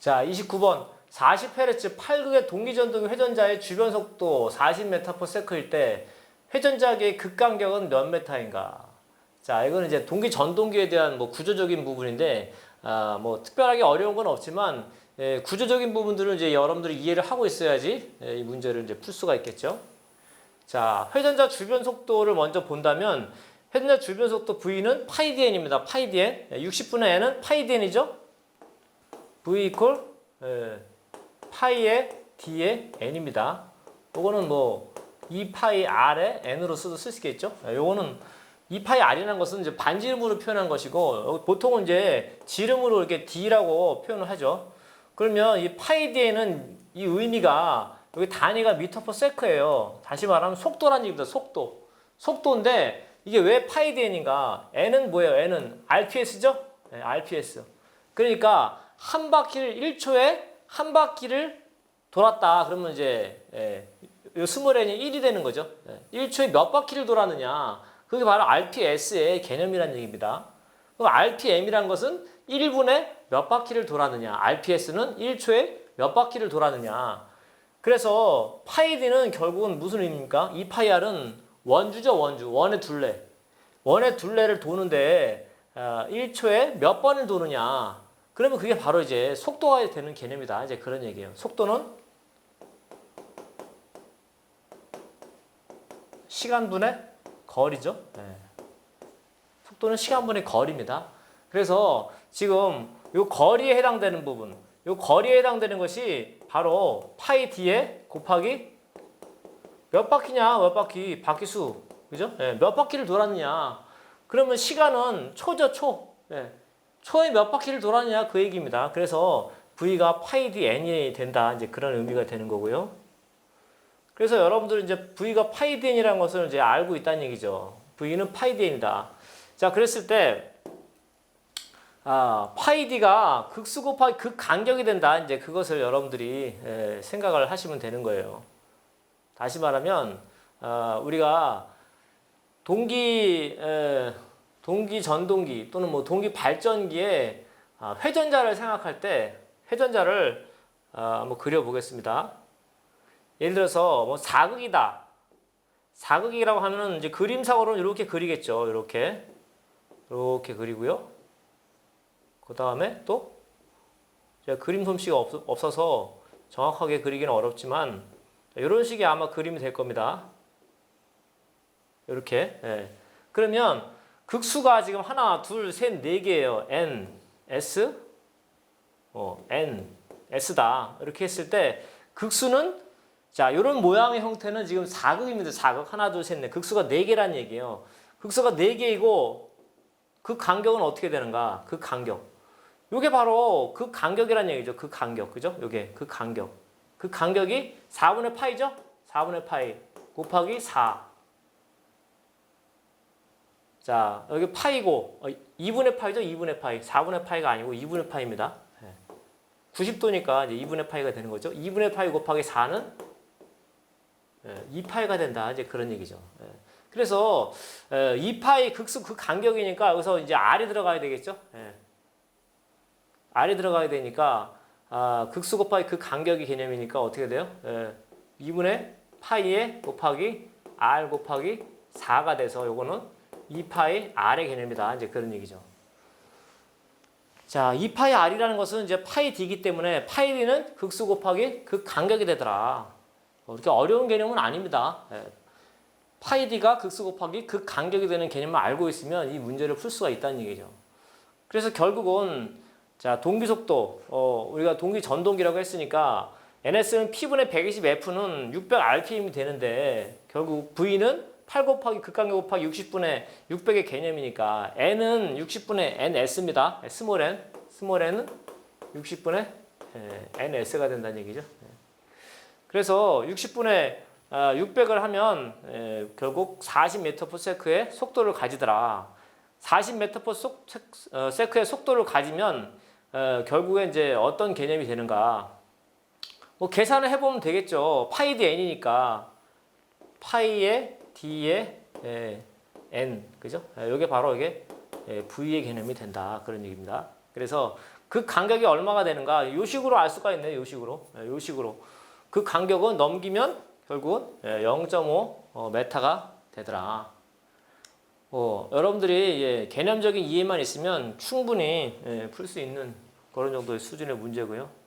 자, 29번. 40Hz 8극의 동기전동 회전자의 주변 속도 40m/s일 때 회전자의 극간격은 몇 메타인가? 자, 이거는 이제 동기 전동기에 대한 뭐 구조적인 부분인데 아, 뭐 특별하게 어려운 건 없지만 예, 구조적인 부분들은 이제 여러분들이 이해를 하고 있어야지 예, 이 문제를 이제 풀 수가 있겠죠. 자, 회전자 주변 속도를 먼저 본다면 회전자 주변 속도 V는 파이 dn입니다. 파이 dn. 예, 60분의 n은 파이 dn이죠. V 이퀄 예, 파이의 d의 n입니다. 요거는 뭐 2파이 r의 n으로 써도 쓸 수 있겠죠. 예, 요거는 2파이 r이라는 것은 이제 반지름으로 표현한 것이고 보통은 이제 지름으로 이렇게 d라고 표현을 하죠. 그러면 이 파이 dn은 이 의미가 여기 단위가 미터 퍼 세크예요. 다시 말하면 속도라는 얘기입니다. 속도. 속도인데 이게 왜 파이 dn인가? n은 뭐예요? n은 rps죠? 네, rps. 그러니까 한 바퀴를 1초에 한 바퀴를 돌았다. 그러면 이제 예, 이 스몰 n이 1이 되는 거죠. 예, 1초에 몇 바퀴를 돌았느냐. 그게 바로 rps의 개념이라는 얘기입니다. 그럼 rpm이라는 것은 1분에 몇 바퀴를 돌았느냐. rps는 1초에 몇 바퀴를 돌았느냐. 그래서 파이 d는 결국은 무슨 의미입니까? 이 파이 r은 원주죠, 원주. 원의 둘레. 원의 둘레를 도는데 어, 1초에 몇 번을 도느냐. 그러면 그게 바로 이제 속도가 되는 개념이다. 이제 그런 얘기예요. 속도는 시간분의 거리죠. 네. 속도는 시간분의 거리입니다. 그래서 지금 요 거리에 해당되는 부분, 요 거리에 해당되는 것이 바로 파이 d에 곱하기 몇 바퀴냐, 몇 바퀴, 바퀴 수, 그죠? 예, 몇 바퀴를 돌았느냐. 그러면 시간은 초죠, 초. 예, 초에 몇 바퀴를 돌았느냐 그 얘기입니다. 그래서 V가 파이 d n이 된다. 이제 그런 의미가 되는 거고요. 그래서 여러분들은 이제 V가 파이 d n이라는 것을 이제 알고 있다는 얘기죠. V는 파이 d n이다. 자, 그랬을 때 아, 파이 d가 극수 곱하기 극 간격이 된다. 이제 그것을 여러분들이 예, 생각을 하시면 되는 거예요. 다시 말하면 어, 우리가 동기 에, 동기 전동기 또는 뭐 동기 발전기에 아, 회전자를 생각할 때 회전자를 아, 한번 그려 보겠습니다. 예를 들어서 뭐 사극이다. 사극이라고 하면은 이제 그림상으로는 이렇게 그리겠죠. 이렇게 이렇게 그리고요. 그 다음에 또 제가 그림 솜씨가 없, 없어서 정확하게 그리기는 어렵지만 이런 식의 아마 그림이 될 겁니다. 이렇게. 예. 그러면 극수가 지금 하나, 둘, 셋, 네 개예요. n, s, 어, n, s다. 이렇게 했을 때 극수는 자, 이런 모양의 형태는 지금 4극입니다. 4극. 하나, 둘, 셋, 넷. 극수가 네 개라는 얘기예요. 극수가 네 개이고 그 간격은 어떻게 되는가? 그 간격. 요게 바로 그 간격이라는 얘기죠. 그 간격. 그죠? 요게 그 간격. 그 간격이 4분의 파이죠? 4분의 파이 곱하기 4. 자, 여기 파이고 어, 2분의 파이죠? 2분의 파이. 4분의 파이가 아니고 2분의 파이입니다. 90도니까 이제 2분의 파이가 되는 거죠. 2분의 파이 곱하기 4는 2파이가 된다. 이제 그런 얘기죠. 예. 그래서 2파이 극수 그 간격이니까 여기서 이제 r이 들어가야 되겠죠. 예. r이 들어가야 되니까 아, 극수 곱하기 그 간격이 개념이니까 어떻게 돼요? 예. 2분의 파이에 곱하기 r 곱하기 4가 돼서 요거는 2파이 r의 개념이다. 이제 그런 얘기죠. 자, 2파이 r이라는 것은 이제 파이 d이기 때문에 파이 d는 극수 곱하기 그 간격이 되더라. 그렇게 어려운 개념은 아닙니다. 예. 파이 d가 극수 곱하기 그 간격이 되는 개념을 알고 있으면 이 문제를 풀 수가 있다는 얘기죠. 그래서 결국은 자, 동기 속도, 어, 우리가 동기 전동기라고 했으니까 NS는 P분의 120F는 600rpm이 되는데 결국 V는 8 곱하기 극간격 곱하기 60분의 600의 개념이니까 N은 60분의 NS입니다. 스몰 n, 스몰 n은 60분의 NS가 된다는 얘기죠. 예. 그래서 60분의 600을 하면 에, 결국 40m/s의 속도를 가지더라. 40m/s의 속도를 가지면 어, 결국에 이제 어떤 개념이 되는가? 뭐 계산을 해보면 되겠죠. 파이 d n이니까 파이의 d의 에, n 그죠? 이게 바로 이게 에, v의 개념이 된다 그런 얘기입니다. 그래서 그 간격이 얼마가 되는가? 요 식으로 알 수가 있네요. 요 식으로. 예, 요 식으로. 그 간격은 넘기면 결국은 예, 0.5 어, 메타가 되더라. 어, 여러분들이 예, 개념적인 이해만 있으면 충분히 예, 풀 수 있는 그런 정도의 수준의 문제고요.